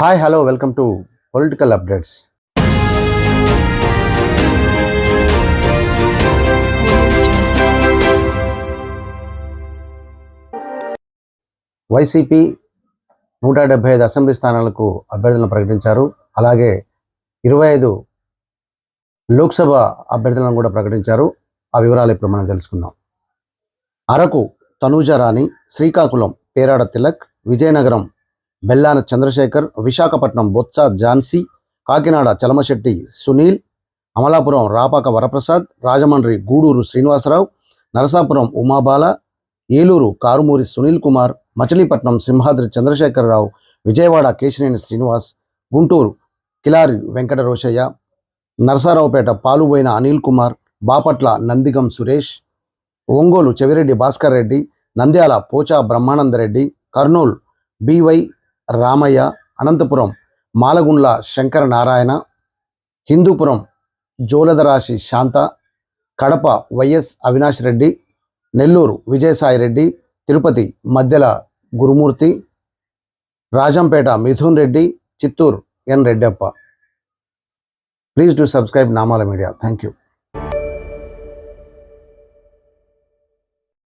Hi hello welcome to political updates YCP నూట డెబ్బై ఐదు అసెంబ్లీ స్థానాలకు అభ్యర్థులను ప్రకటించారు. అలాగే ఇరవై ఐదు లోక్సభ అభ్యర్థులను కూడా ప్రకటించారు. ఆ వివరాలు ఇప్పుడు మనం తెలుసుకుందాం. Araku Tanuja Rani Srikakulam Perada Tilak Vizianagaram Bellana Chandrasekhar Visakhapatnam Botcha Jhansi Kakinada Chalamasetti Sunil Amalapuram Rapaka Varaprasad Rajahmundry Gudur Srinivasarao Narasapuram Umabala Eluru Karumuri Sunil Kumar Machilipatnam Simhadri Chandrasekhararao Vijayawada Kesineni Srinivas Guntur Kilari Venkata Rosaiah Narasaraopet Paluboina Anil Kumar Bapatla Nandigam Suresh Ongole Chevireddy Bhaskar Reddy Nandyal Pocha Brahmanandareddy Kurnool B Y Ramaiah Anantapur Malagundla Shankara Narayana Hindupur Joladarasi Shantha Kadapa Y S Avinash Reddy Nellore Vijayasai Reddy Tirupati Maddila Gurumoorthy Rajampet Mithun Reddy Chittoor N Reddeppa. Please to subscribe Namala media. Thank you